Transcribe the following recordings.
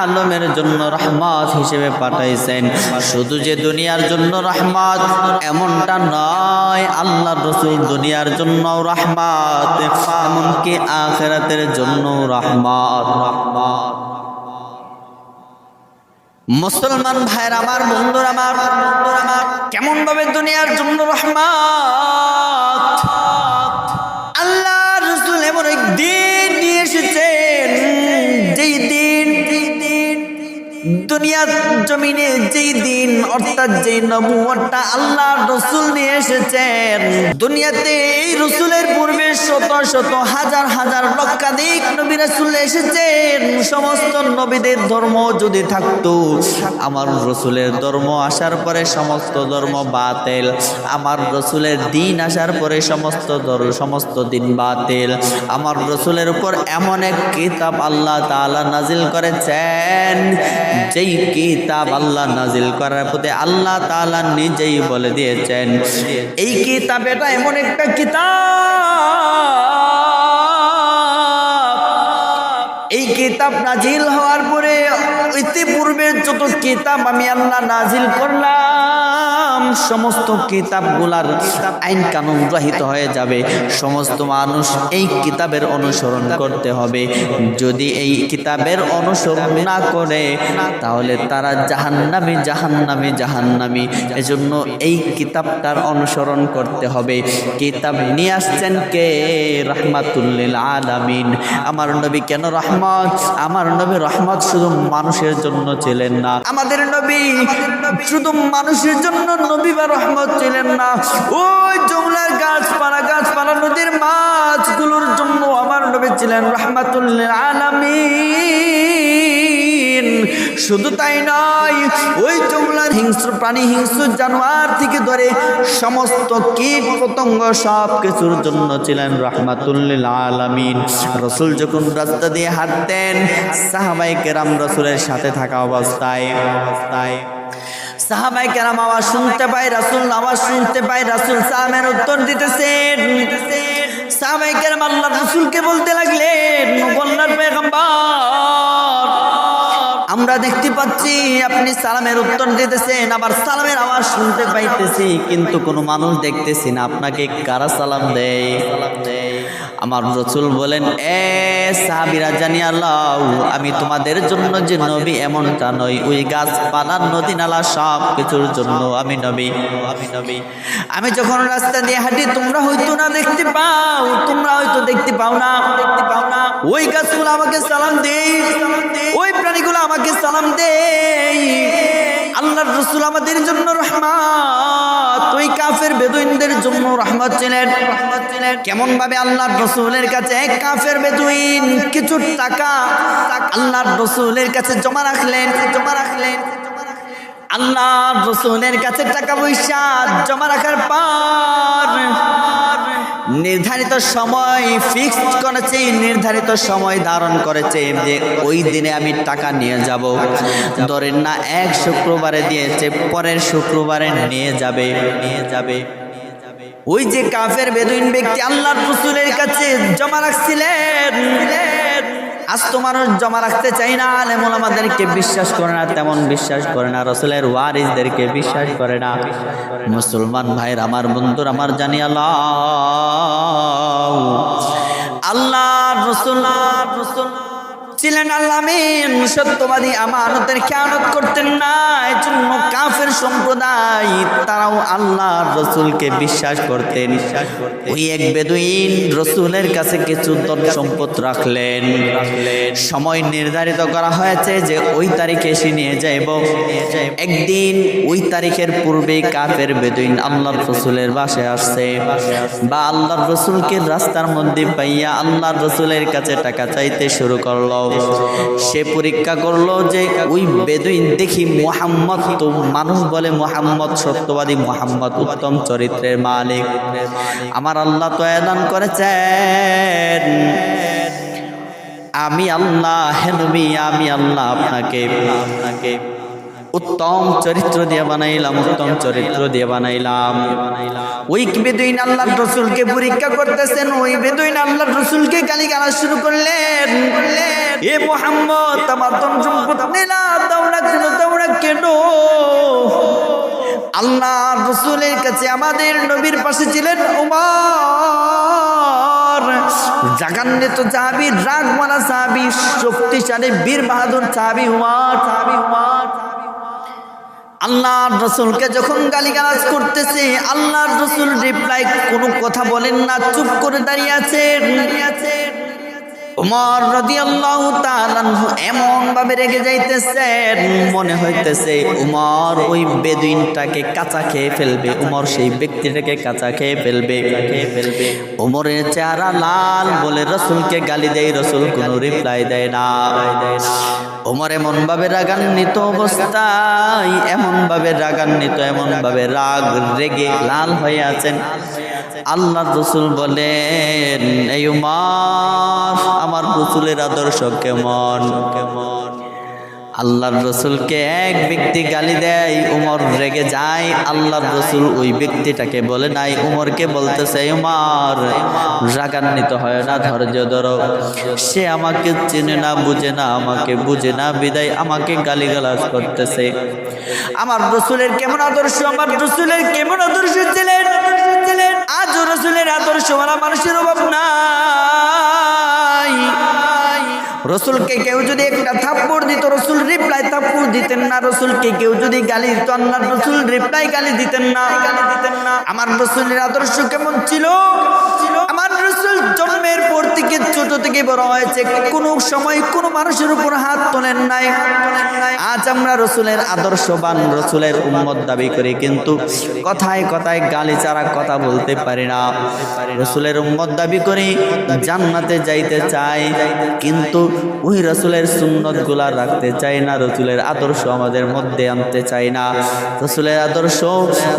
আলমের জন্য রহমত হিসেবে পাঠাইছেন। শুধু যে দুনিয়ার জন্য রহমত, এমনটা নয়। আল্লাহ রসুল দুনিয়ার জন্য রহমত, এমনকি আখেরাতের জন্য রহমত। রহমত মুসলমান ভাইয়ের, আমার বন্ধুর আমার বন্ধুর, আমার কেমন ভাবে দুনিয়ার জন্য রহমত? আল্লাহ রসুল এমন এক দুনিয়ার জমিনে যেই দিন, অর্থাৎ যেই নবুয়টা আল্লাহ রসুল নিয়ে এসেছেন, দুনিয়াতে এই রসুলের পূর্বে শত শত হাজার হাজার লক্ষাধিক নবী রাসুল এসেছেন। সমস্ত নবীদের ধর্ম যদি থাকতো, আমার রসুলের ধর্ম আসার পরে সমস্ত ধর্ম বাতিল, আমার রসুলের দিন আসার পরে সমস্ত ধর্ম, সমস্ত দিন বাতিল। আমার রসুলের উপর এমন এক কিতাব আল্লাহ তাআলা নাজিল করেছেন যেই কিতাব আল্লাহ নাজিল করার প্রতি আল্লাহ তালা নিজেই বলে দিয়েছেন। এই কিতাব এটা এমন একটা কিতাব। এই কিতাব নাজিল হওয়ার পরে ইতিপূর্বে যত কিতাব আমি আল্লাহ নাজিল করলাম সমস্ত কিতাবগুলার আইন কানুন গ্রহিত হয়ে যাবে। সমস্ত মানুষ এই কিতাবের অনুসরণ করতে হবে। যদি এই কিতাবের অনুসরণ না করে, তাহলে তারা জাহান্নামি জাহান্নামি জাহান্নামি। এজন্য এই কিতাবটার অনুসরণ করতে হবে। কিতাব নিয়ে আসছেন কে? রহমাতুল্লিল আলামিন। আমার নবী কেন রহমত? আমার নবী রহমত শুধু মানুষের জন্য ছিলেন না। আমাদের নবী শুধু মানুষের জন্য নবী বা রহমত ছিলেন না। ওই জমলার গাছপালা গাছপালা, নদীর মাছগুলোর জন্য আমার নবী ছিলেন রহমাতুল্লিল আলামিন। শুধু তাই নয়, ওই জমলার হিংস্র প্রাণী, হিংস্র জানোয়ার থেকে ধরে সমস্ত কীট পতঙ্গ সব কিছুর জন্য ছিলেন রহমাতুল্লিল আলামিন। রসুল যখন রাস্তা দিয়ে হাঁটতেন সাহাবাই কেরাম রসুলের সাথে থাকা অবস্থায় অবস্থায়। সাহাবাই কেরাম আওয়াজ শুনতে পাই রাসুল আওয়াজ শুনতে পাই রাসুল সাহাবের উত্তর দিতেছেন। সাহাবাই কেরাম আল্লাহ রসুলকে বলতে লাগলেন পেগম্বর আমরা দেখতে পাচ্ছি আপনি সালামের উত্তর দিতেছেন, আবার সালামের আওয়াজ শুনতে পাইতেছি, কিন্তু কোনো মানুষ দেখতেছি না। আপনাকে কারা সালাম দেয় সালাম দেয়? আমার রসুল বলেন, এ সাহাবিরা জানি আল্লাহ, আমি তোমাদের জন্য যে নবী এমনটা নই। ওই গাছপালার নদী নালা সব কিছুর জন্য আমি নবী আমি নবী। আমি যখন রাস্তা দিয়ে হাঁটি, তোমরা হয়তো না দেখতে পাও, তোমরা হয়তো দেখতে পাও না। দেখতে পাও না ওই গাছগুলো আমাকে সালাম দেই ওই প্রাণীগুলো আমাকে সালাম দেই আল্লাহর রসুল আমাদের জন্য রহমত। ওই কাফের বেদুইনদের জন্য রহমত ছিলেন কেমন ভাবে আল্লাহর রসুলের কাছে কাফের বেদুইন কিছু টাকা আল্লাহর রসুলের কাছে জমা রাখলেন জমা রাখলেন। আল্লাহ রসুলের কাছে টাকা পয়সা জমা রাখার পর নির্ধারিত সময় ফিক্সড করেছে, নির্ধারিত সময় ধারণ করেছে যে ওই দিনে আমি টাকা নিয়ে যাব। ধরেন না, এক শুক্রবারে দিয়েছে, পরের শুক্রবারে নিয়ে যাবে নিয়ে যাবে। ওই যে কাফের বেদুইন ব্যক্তি আল্লাহর রসুলের কাছে জমা রাখছিলেন আজ তো মানুষ জমা রাখতে চাই না আলেমুল আমাদেরকে বিশ্বাস করে না, তেমন বিশ্বাস করে না, রসুলের ওয়ারিসদেরকে বিশ্বাস করে না। মুসলমান ভাইয়ের, আমার বন্ধুর, আমার জানি আল্লাহ। আল্লাহ রসুল্লাহ রসুল। ছিলেন আল্লামিন সত্যবাদী আমানতের খেয়ানত করতেন না এই জন্য কাফের সম্প্রদায় তারাও আল্লাহ রসুলকে বিশ্বাস করতেন বিশ্বাস করতেন ওই এক বেদুইন রসুলের কাছে কিছু ধন সম্পদ রাখলেন। রাখলেন। সময় নির্ধারিত করা হয়েছে যে ওই তারিখে এসে নিয়ে যাইব। একদিন ওই তারিখের পূর্বে কাফের বেদুইন আল্লাহর রসুলের বাসায় আসছে। বা আল্লাহর রসুলকে রাস্তার মধ্যে পাইয়া আল্লাহর রসুলের কাছে টাকা চাইতে শুরু করল। সে পরীক্ষা করল যে ওই বেদুইন দেখি মোহাম্মদ তো মানুষ বলে মোহাম্মদ, সত্যবাদী মোহাম্মদ, উত্তম চরিত্রের মালিক। আমার আল্লাহ তো এলান করেছেন। আমি আল্লাহ হেনবি, আমি আল্লাহ আপনাকে। আপনাকে উত্তম চরিত্র দিয়ে বানাইলাম, উত্তম চরিত্র দিয়ে বানাইলাম। ওই বেদুইন আল্লাহ রসুলকে পরীক্ষা করতেছেন, ওই বেদুইন আল্লাহ রসুলকে গালি গালা শুরু করলেন। এ মোহাম্মদ সম্পদ তোমরা কেন আল্লাহ রসুলের কাছে আমাদের নবীর পাশে ছিলেন উমার। জাগান্নে তো চাবি রাগমালা চাবি শক্তিশালী, বীর বাহাদুর চাবি উমার চাবি উমার। আল্লাহ রসুলকে যখন গালিগালাজ করতেছে, আল্লাহর রসুল রিপ্লাই কোনো কথা বলেন না, চুপ করে দাঁড়িয়ে আছেন। উমর রাদিয়াল্লাহু তাআলা এমন ভাবে রেগে যাইতেছেন মনে হইতেছে উমর ওই বেদুইনটাকে কাঁচা খেয়ে ফেলবে, উমর সেই ব্যক্তিটাকে কাঁচা খেয়ে ফেলবে। খেয়ে ফেলবে উমরের চেহারা লাল বলে রসুলকে গালি দেয়, রসুল কোনো রিপ্লাই দেয় না। ওমর এমন ভাবে রাগান্বিত অবস্থায় এমন ভাবে রাগান্বিত এমন ভাবে রাগ রেগে লাল হয়ে আছেন। আল্লাহ রসুল বলেন, এই উমার আমার রসুলের আদর্শ কেমন? কেমন আল্লাহর রসুলকে এক ব্যক্তি গালি দেয়, উমর রেগে যায়। আল্লাহর রসুল ওই ব্যক্তিটাকে বলে, নাই উমরকে বলতেছে, উমার, রাগান্বিত হয় না, ধৈর্য ধরো। সে আমাকে চেনে না, বুঝে না, আমাকে বুঝে না, বিদায় আমাকে গালিগালাজ করতেছে। আমার রসুলের কেমন আদর্শ, আমার রসুলের কেমন আদর্শ ছিলেন? আজ রসুলের আদর্শ মানুষের অভাব নাই। রসুলকে কেউ যদি একটা থাপ্পড় দিত, রসুল রিপ্লাই থাপ্পড় দিতেন না। রসুলকে কেউ যদি গালি দিত আল্লাহ রসুল রিপ্লাই গালি দিতেন না। গালি দিতেন না আমার রসুলের আদর্শ কেমন ছিল? আমার রসুল জন্মের পর থেকে, ছোট থেকে বড় হয়েছে। কোন সময় কোন মানুষের উপর হাত তোলেন নাই। আজ আমরা রসুলের আদর্শবান, রসুলের উম্মত দাবি করি, কিন্তু কথায় কথায় গালি চারা কথা বলতে পারি না। রসুলের উম্মত দাবি করি, জান্নাতে যাইতে চাই, কিন্তু ওই রসুলের সুন্নতগুলা রাখতে চাই না, রসুলের আদর্শ আমাদের মধ্যে আনতে চাই না। রসুলের আদর্শ,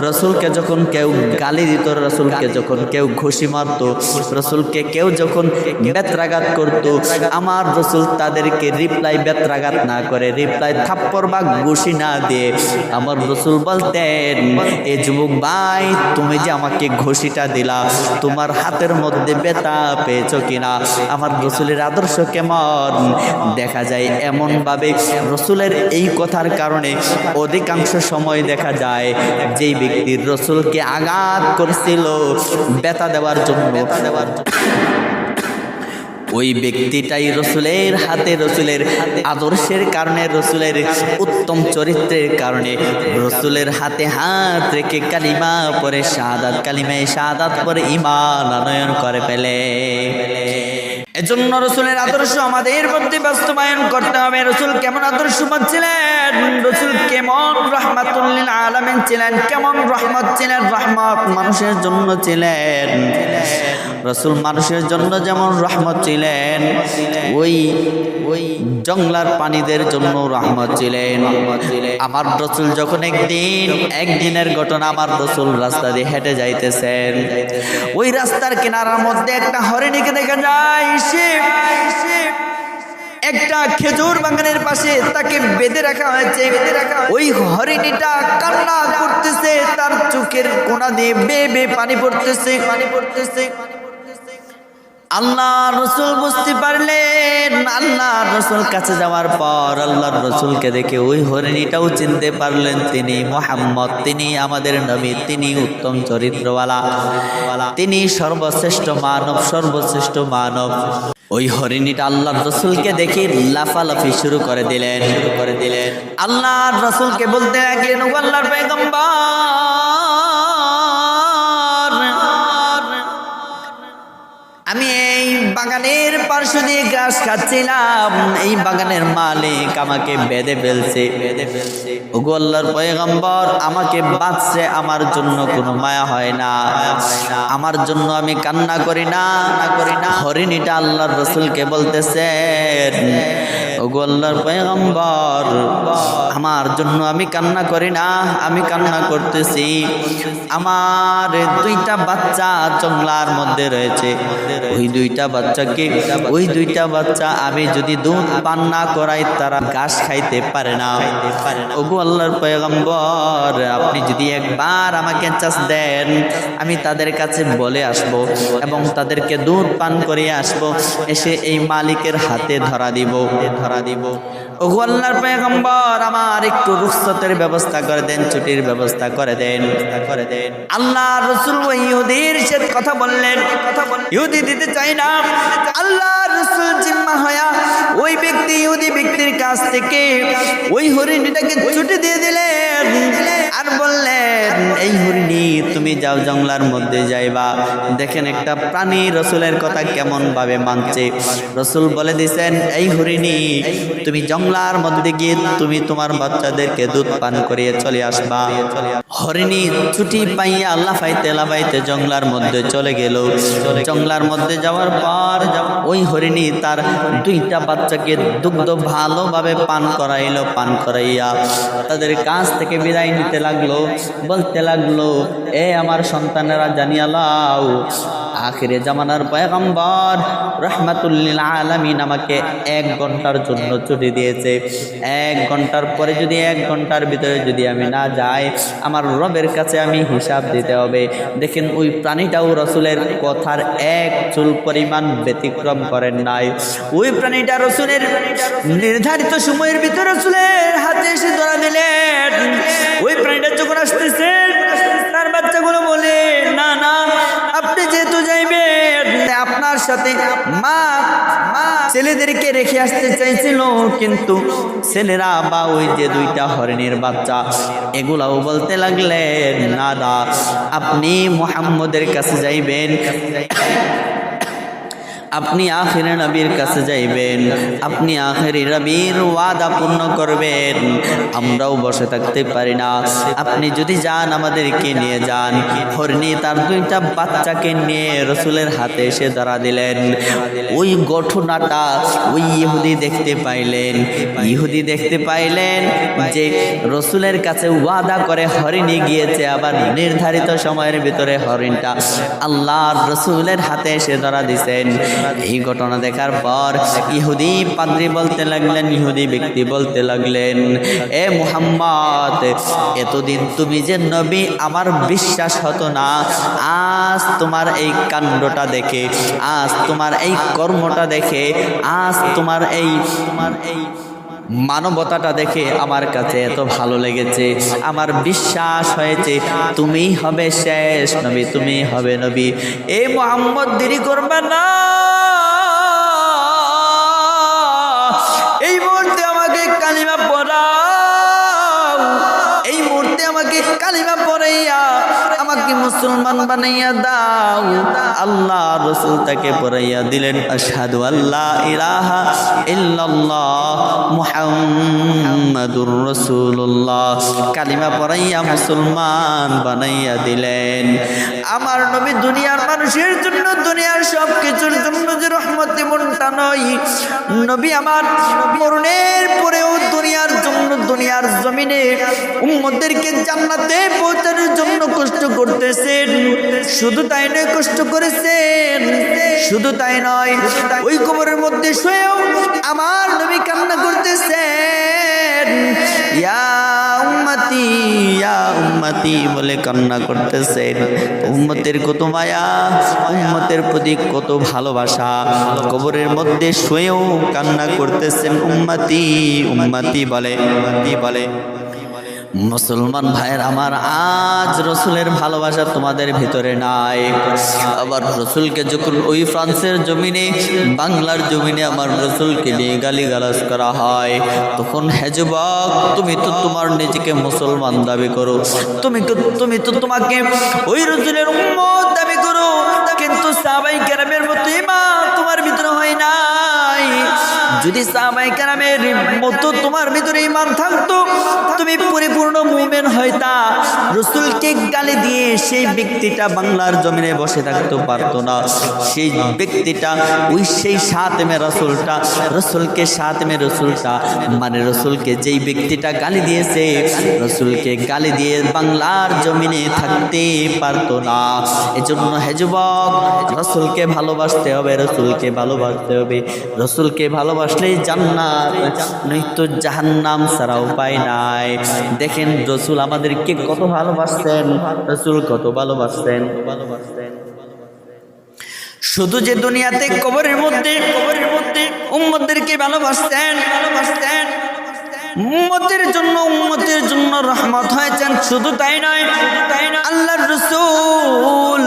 রসুলকে যখন কেউ গালি দিত, রসুলকে যখন কেউ ঘুষি মারতো, রসুলকে কেউ যখন বেত্রাঘাত করত, আমার রসুল তাদেরকে রিপ্লাই বেত্রাঘাত না করে রিপ্লাই থাপ্পর বা ঘুষি না দিয়ে আমার রসুল বলতেন, এ যুবক ভাই, তুমি যে আমাকে ঘুষিটা দিলা, তোমার হাতের মধ্যে বেতা পেয়েছ কিনা? আমার রসুলের আদর্শ কেমন? দেখা যায় এমনভাবে রসুলের এই কথার কারণে অধিকাংশ সময় দেখা যায়, যেই ব্যক্তির রসুলকে আঘাত করছিল বেতা দেওয়ার জন্য বেতা দেওয়ার ওই ব্যক্তিটাই রসুলের হাতে, রসুলের আদর্শের কারণে, রসুলের উত্তম চরিত্রের কারণে। রসুলের হাতে হাত রেখে কালিমা পরে শাহাদাত কালিমায় শাহাদাত পরে ইমান আনয়ন করে ফেলে। এজন্য রসুলের আদর্শ আমাদের মধ্যে বাস্তবায়ন করতে হবে। রসুল কেমন আদর্শবান ছিলেন? রসুল কেমন রহমাতুল্লিল আলমিন ছিলেন? কেমন রহমত ছিলেন? রহমত মানুষের জন্য ছিলেন। রসুল মানুষের জন্য যেমন রহমত ছিলেন, ওই ওই জংলার পানিদের জন্য রহমত ছিলেন। আমার রসুল যখন একদিন, একদিনের ঘটনা আমার রসুল রাস্তা দিয়ে হেঁটে যাইতেছেন। ওই রাস্তার কিনারার মধ্যে একটা হরিণীকে দেখা যায় সে। একটা খেজুর বাগানের পাশে তাকে বেঁধে রাখা হয়েছে। বেঁধে রাখা ওই হরিণীটা কান্না করতেছে, তার চোখের কোনা দিয়ে বে বে পানি পড়তেছে পানি পড়তেছে। আল্লাহ রসুল বুঝতে পারলেন আল্লাহ রসুল কাছে যাওয়ার পর আল্লাহ রসুলকে দেখে ওই হরিণীটাও চিনতে পারলেন, তিনি মোহাম্মদ, তিনি আমাদের নবী, তিনি উত্তম চরিত্রওয়ালা, তিনি সর্বশ্রেষ্ঠ মানব সর্বশ্রেষ্ঠ মানব। ওই হরিণীটা আল্লাহ রসুলকে দেখে লাফালাফি শুরু করে দিলেন, শুরু করে দিলেন। আল্লাহ রসুলকে বলতে আল্লাহর আমি এই বাগানের পার্শ্ব দিয়ে গাছ খাচ্ছিলাম এই বাগানের মালিক আমাকে বেঁধে ফেলছে। বেঁধে ফেলছে ওগো পয়গম্বর, আমাকে বাঁচছে আমার জন্য কোনো মায়া হয় না। আমার জন্য আমি কান্না করি না। করি না হরিণীটা আল্লাহর রসুলকে বলতেছেন ওগো পয়গম্বর, আমার জন্য আমি কান্না করি না, আমি কান্না করতেছি। আমার দুইটা বাচ্চা জংলার মধ্যে রয়েছে। ওই দুইটা বাচ্চাকে, ওই দুইটা বাচ্চা আমি যদি দুধ পান না করাই, তারা ঘাস খাইতে পারে না। ওগো আল্লাহর পয়গম্বর, আপনি যদি একবার আমাকে চাষ দেন, আমি তাদের কাছে বলে আসব এবং তাদেরকে দুধ পান করিয়ে আসব, এসে এই মালিকের হাতে ধরা দিব। ধরা দিব। ওগো আল্লাহর পয়গম্বর, আমার একটু রুখসতের ব্যবস্থা করে দেন, ছুটির ব্যবস্থা করে দেন করে দেন। আল্লাহ রসুল ইহুদির সে কথা বললেন, কথা বল ইহুদি দিতে চাই না। আল্লাহ রসুল জিম্মা হয়া ওই ব্যক্তি, ইহুদি ব্যক্তির কাছ থেকে ওই হরিণটাকে ছুটি দিয়ে দিলেন। আর বললেন, এই হরিণী, তুমি যাও জঙ্গলার মধ্যে যাইবা। দেখেন একটা প্রাণী রসুলের কথা কেমন ভাবে মানছে। রসুল বলে দিছেন, এই হরিণী, তুমি জঙ্গলার মধ্যে গিয়ে তুমি তোমার বাচ্চাদেরকে দুধ পান করিয়ে চলে আসবা। হরিণী ছুটি পাইয়া আল্লাহ পাইতে লাফাইতে জঙ্গলার মধ্যে চলে গেল। জঙ্গলার মধ্যে যাওয়ার পর ওই হরিণী তার দুইটা বাচ্চাকে দুগ্ধ ভালোভাবে পান করাইলো, পান করাইয়া তাদের কাছ থেকে বিদায় নিতে লাগল। বলতে লাগল, এ আমার সন্তানেরা জানিয়া লাও, আখিরে জামানার পয়গম্বর রহমাতুল্লিল আলামিন আমাকে এক ঘণ্টার জন্য ছুটি দিয়েছে। এক ঘণ্টার পরে যদি এক ঘণ্টার ভিতরে যদি আমি না যাই, আমার রবের কাছে আমি হিসাব দিতে হবে। দেখেন, ওই প্রাণীটাও রসুলের কথার এক চুল পরিমাণ ব্যতিক্রম করেন নাই। ওই প্রাণীটা রসুলের নির্ধারিত সময়ের ভিতরে রসুলের হাতে এসে ধরা দিলেন। আসতেছে। তার বাচ্চাগুলো বলে, না না, আপনি যেহেতু যাইবেন আপনার সাথে মা মা ছেলেদেরকে রেখে আসতে চাইছিল, কিন্তু ছেলেরা বা ওই যে দুইটা হরিণের বাচ্চা, এগুলাও বলতে লাগলেন, না দা আপনি মোহাম্মদের কাছে যাইবেন। আপনি আখেরে নবীর কাছে যাইবেন, আপনি আখেরি নবীর ওয়াদা পূর্ণ করবেন। আমরাও বসে থাকতে পারি না। আপনি যদি যান আমাদেরকে নিয়ে যান। হরিণী তার দুইটা বাচ্চাকে নিয়ে রসুলের হাতে এসে ধরা দিলেন। ওই ঘটনাটা ওই ইহুদি দেখতে পাইলেন। ইহুদি দেখতে পাইলেন যে রসুলের কাছে ওয়াদা করে হরিণী গিয়েছে, আবার নির্ধারিত সময়ের ভিতরে হরিণটা আল্লাহর রসুলের হাতে এসে ধরা দিছেন। এই ঘটনা দেখার পর ইহুদি পাদ্রি বলতে লাগলেন, ইহুদি ব্যক্তি বলতে লাগলেন, এ মুহাম্মদ, এতদিন তুমি যে নবী, আমার বিশ্বাস হতো না। আজ তোমার এই কাণ্ডটা দেখে, আজ তোমার এই কর্মটা দেখে, আজ তোমার এই তোমার এই মানবতাটা দেখে আমার কাছে এত ভালো লেগেছে, আমার বিশ্বাস হয়েছে তুমি হবে শেষ নবী তুমি হবে নবী। এই মোহাম্মদ দেরি করবে না। মুসলমান বানাইয়া দাও। আল্লাহ রসুল তাকে পড়াইয়া দিলেন, আশহাদু আল্লাহ ইলাহা ইল্লাল্লাহ মুহাম্মাদুর রাসূলুল্লাহ। কালিমা পড়াইয়া মুসলমান বানাইয়া দিলেন। আমার নবী দুনিয়ার মানুষের জন্য, দুনিয়ার সব কিছুর জন্য যে রহমতে মনটা নয়। নবী আমার মরণের পরেও দুনিয়ার জন্য দুনিয়ার জমিনে উম্মদেরকে জান্নাতে পৌঁছানোর জন্য কষ্ট করতেছেন। শুধু তাই নয়, কষ্ট করেছেন। শুধু তাই নয়, ওই কবরের মধ্যে স্বয়ং আমার নবী কান্না করতেছেন। ইয়া ইয়া উম্মতি বলে কান্না করতেছেন উম্মতের কত মায়া, উম্মতের প্রতি কত ভালোবাসা। কবরের মধ্যে শুয়েও কান্না করতেছেন উম্মতি উম্মতি বলে উম্মতি বলে। মুসলমান ভাইয়ের আমার আজ রসুলের ভালোবাসা তোমাদের ভিতরে নাই। আবার রসুলকে যখন ওই ফ্রান্সের জমিনে, বাংলার জমিনে আমার রসুলকে নিয়ে গালি গালাজ করা হয়, তখন হেজবাক তুমি তো তোমার নিজেকে মুসলমান দাবি করো। তুমি তুমি তো তোমাকে ওই রসুলের দাবি করো। কিন্তু সাবাই কেরামের মতো ইমান তোমার ভিতরে হয় নাই। যদি সাহাবাই কারামের মতো তোমার ভিতরে ইমান থাকতো, তুমি পরিপূর্ণ মুমেন হইতা। রসুলকে গালি দিয়ে সেই ব্যক্তিটা বাংলার জমিনে বসে থাকতে পারতো না। সেই ব্যক্তিটা ওই সেই সাতেমে রসুলটা, রসুলকে সাতেমে রসুলটা মানে রসুলকে যেই ব্যক্তিটা গালি দিয়েছে, রসুলকে গালি দিয়ে বাংলার জমিনে থাকতে পারতো না। এজন্য হে যুবক রসুলকে ভালোবাসতে হবে, রসুলকে ভালোবাসতে হবে। রসুলকে ভালোবাসলেই জান্নাত, নয়তো জাহান্নাম ছাড়া উপায় নাই। দেখেন রসুল আমাদেরকে কত ভালোবাসতেন, রসুল কত ভালোবাসতেন। ভালোবাসতেন শুধু যে দুনিয়াতে কবরের মধ্যে কবরের মধ্যে উম্মদেরকে ভালোবাসতেন ভালোবাসতেন। উম্মতের জন্য উম্মতের জন্য রহমত হয়েছেন, শুধু তাই নয় তাই নয়, আল্লাহর রসুল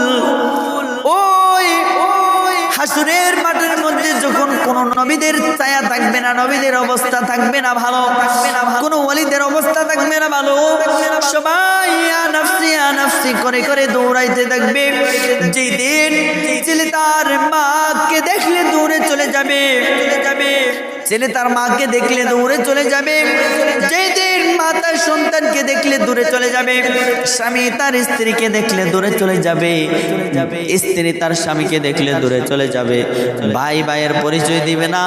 হাসুরের মাঠের মধ্যে যখন কোন নবীদের ছায়া থাকবে না, নবীদের অবস্থা থাকবে না ভালো, কোন ওয়ালিদের অবস্থা থাকবে না ভালো, সবাই আনাফসি আনাফসি করে করে দৌড়াইতে থাকবে। যেই দিন ছেলে তার মাকে দেখলে দৌড়ে চলে যাবে চলে যাবে। ছেলে তার মাকে দেখলে দৌড়ে চলে যাবে। যেই দিন মা তার সন্তানকে দেখলে দূরে চলে যাবে, স্বামী তার স্ত্রীকে দেখলে দূরে চলে যাবে, স্ত্রী তার স্বামীকে দেখলে দূরে চলে যাবে। ভাই ভাইয়ের পরিচয় দিবে না,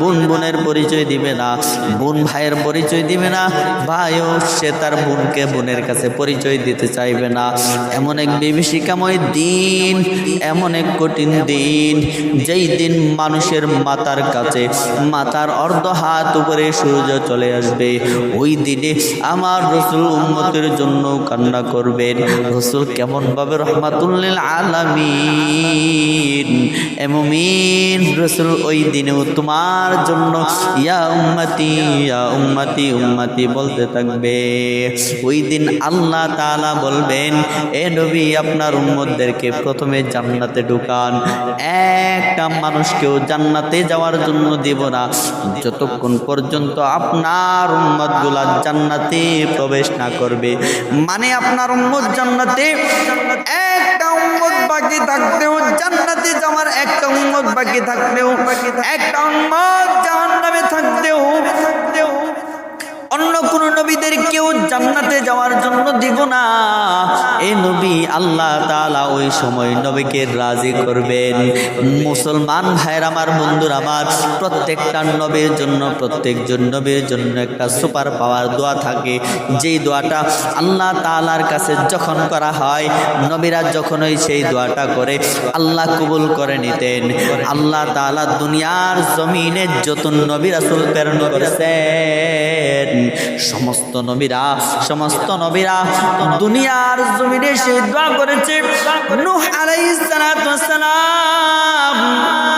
বোন বোনের পরিচয় দিবে না, বোন ভাইয়ের পরিচয় দিবে না, ভাইও সে তার বোনকে বোনের কাছে পরিচয় দিতে চাইবে না। এমন এক বিভীষিকাময় দিন, এমন এক কঠিন দিন, যেই দিন মানুষের মাতার কাছে, মাতার অর্ধ হাত উপরে সূর্য চলে আসবে। ওই দিনে আমার রসুল উম্মতের জন্য কান্না করবেন। রসুল কেমন ভাবে রহমাতুল্লিল আলামিন। এমমিন রসুল ওই দিনেও তোমার জন্য, ইয়া উম্মতি ইয়া উম্মতি উম্মতি বলতে থাকবে। ওই দিন আল্লাহ তাআলা বলবেন, এ নবী, আপনার উম্মতদেরকে প্রথমে জান্নাতে ঢুকান। একটা মানুষকেও জান্নাতে যাওয়ার জন্য দিব না। যতক্ষণ পর্যন্ত আপনার উম্মতগুলা জান্নাতে প্রবেশ না করবে। মানে আপনার উম্মত জান্নাতে একটা উম্মত বাকি থাকতেও জান্নাতে যাওয়ার একটা উম্মত বাকি থাকলেও একটা উম্মত জাহান্নামে থাকতেও অন্য কোন নবীদের কেউ জান্নাতে যাওয়ার জন্য দিব না। এ নবী আল্লাহ তাআলা ওই সময় নবীকে রাজি করবেন। মুসলমান ভাইয়ের আমার, বন্ধুর আমার, প্রত্যেকটা নবীর জন্য, প্রত্যেকজন নবীর জন্য একটা সুপার পাওয়ার দোয়া থাকে। যেই দোয়াটা আল্লাহ তালার কাছে যখন করা হয়, নবীরা যখনই সেই দোয়াটা করে, আল্লাহ কবুল করে নিতেন। আল্লাহ তাআলা দুনিয়ার জমিনে যত নবী রাসূল, প্রেরণ করেছেন। সমস্ত নবীরা সমস্ত নবীরা দুনিয়ার জমিনে সেই দোয়া করেছে। নূহ আলাইহিস সালাম।